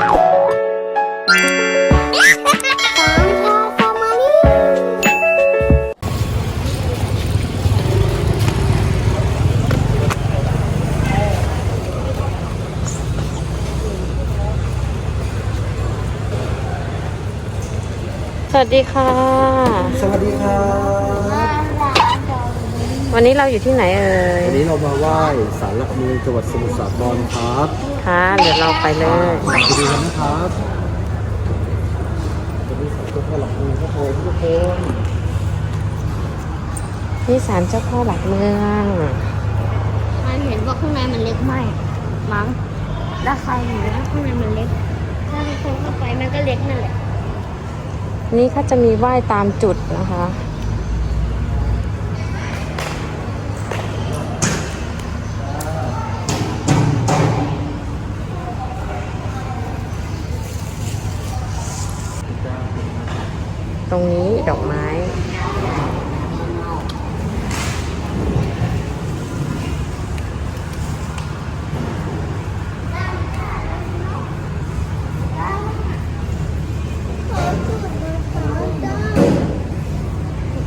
สวัสดีค่ะ สวัสดีครับ วันนี้เราอยู่ที่ไหนเอ่ย วันนี้เรามาไหว้ศาลหลักเมืองจังหวัดสมุทรสาครครับค่ะเดี๋ยวเราไปเลยไปดูกันนะครับจะมีศาลเจ้าพ่อหลักเมืองครับผมทุกคนนี่ศาลเจ้าพ่อหลักเมืองมันเห็นว่าข้างในมันเล็กมากมั้งราคาเห็นว่าข้างในมันเล็ก ถ้าทุกคนเข้าไปมันก็เล็กนั่นแหละ นี่เขาจะมีไหว้ตามจุดนะคะ ตรงนี้ดอกไม้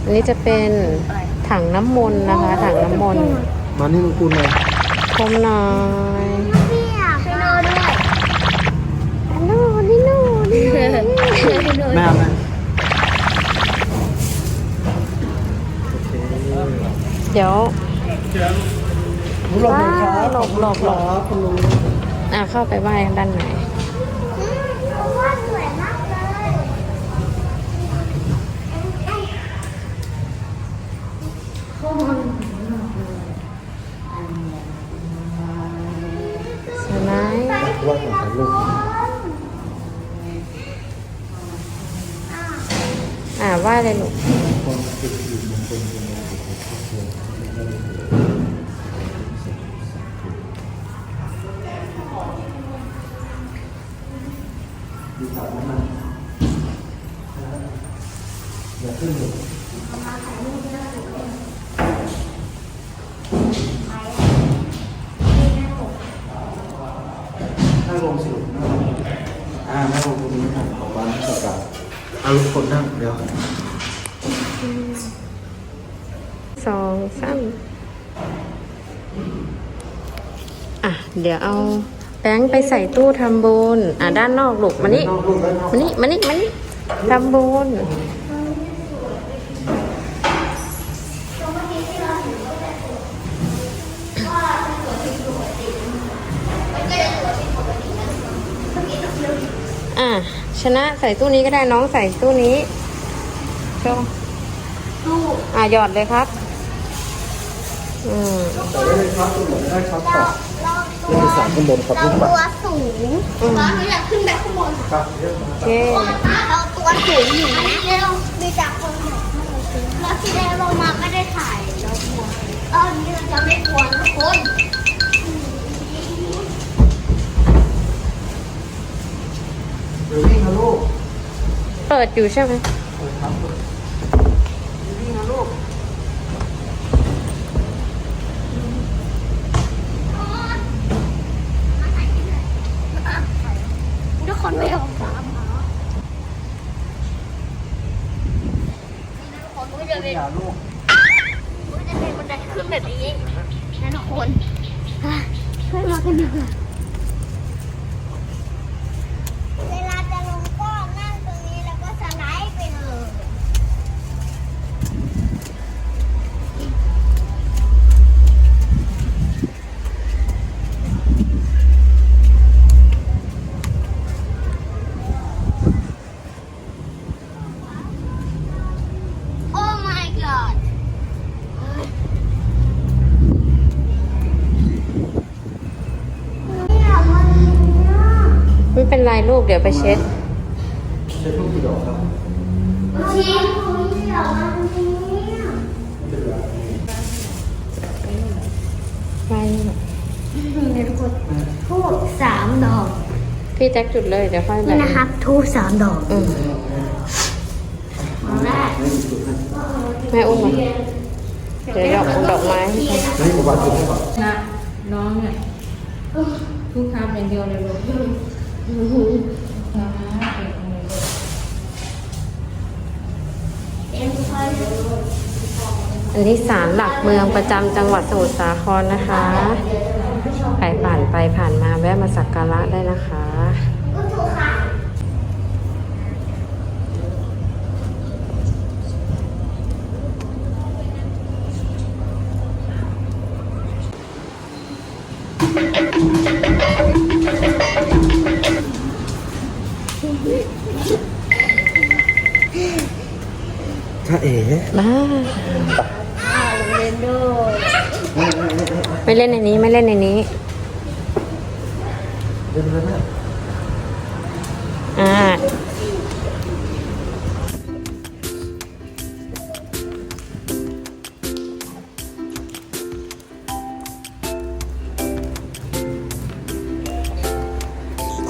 อันนี้จะเป็นถังน้ำมนต์นะคะ ถังน้ำมนต์มานี่ลุงคุณเลยชมหน่อยพี่อยากให้โนด้วยฮัลโหลนี่โน่นี่โน่แม่เอาไหม เดี๋ยวหลบหน่อยครับหลบหลบหลบครับคุณลุงอะเข้าไปไหว้ด้านในว่าสวยมากเลยสวยไหมไหว้ของลูก อะไหว้เลยลูกนั่งลงสินั่งลงอ่านั่งลงตรงนี้ครับขอบคุณนะครับกับเอาลุงคนนั่งเดี๋ยวสองสามอะ เดี๋ยวเอา แบงค์ไปใส่ตู้ทำบุญอะด้านนอกลูกมานี่นอกลูกด้านนอกมานี่มานี่มานี่ทำบุญอะชนะใส่ตู้นี้ก็ได้น้องใส่ตู้นี้โชว์อะหยอดเลยครับ อืมแต่ได้เลยครับคุณหมอได้ครับ ต่อนี่เป็นสารข้างบนครับเราลูกปัดตัวสูงเราอยากขึ้นไปข้างบนครับเยอะมากโอเคเราตัวสูงอยู่นะเรามีจากคนบอกให้เราซื้อเราที่ได้ลงมาไม่ได้ถ่ายเรากลัวตอนนี้เราจะไม่กลัวทุกคนเดี๋ยววิ่งนะลูกเปิดอยู่ใช่ไหม เปิดครับเปิดวิ่งนะลูก ทุกคนไม่ยอมตามมาคนก็จะเป็น อย่าลูก ก็จะเป็นบันไดขึ้นแบบนี้ นะทุกคนช่วยมากันดีกว่าเวลาจะลงก็นั่งตรงนี้แล้วก็สไลด์ไปเลย โอ้ my god เนี่ยมันเนี่ย ไม่เป็นไร ลูกเดี๋ยวไปเช็ดใช้ลูกกี่ดอกครับชี้ตรงนี้เหรอมันเนี่ยไม่เป็นไรไม่เนี่ยทุกคนทูบสามดอก พี่แจ็คจุดเลยเดี๋ยวค่อยนี่นะครับทูบสามดอกอืมแรกไม่มีจุดให้แม่อุ้มมาเดี๋ยวดอกดอกไม้ให้เขาไม่มีกบาจุดให้ก่อนนะน้องเนี่ยทุกคำอย่างเดียวเลยลูก อันนี้ศาลหลักเมืองประจำจังหวัดสมุทรสาครนะคะใครผ่านไปผ่านมาแวะมาสักการะได้นะคะ ถ้าเอ๋บ้าเล่นด้วยไม่เล่นในนี้ไม่เล่นในนี้เดินเลยแม่อ่า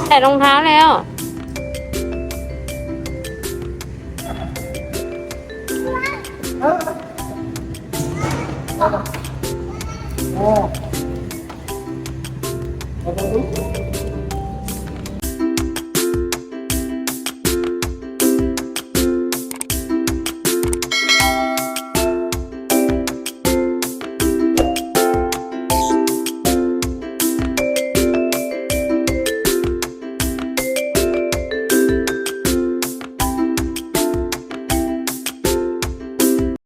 ใส่รองเท้าแล้ว 어. 어.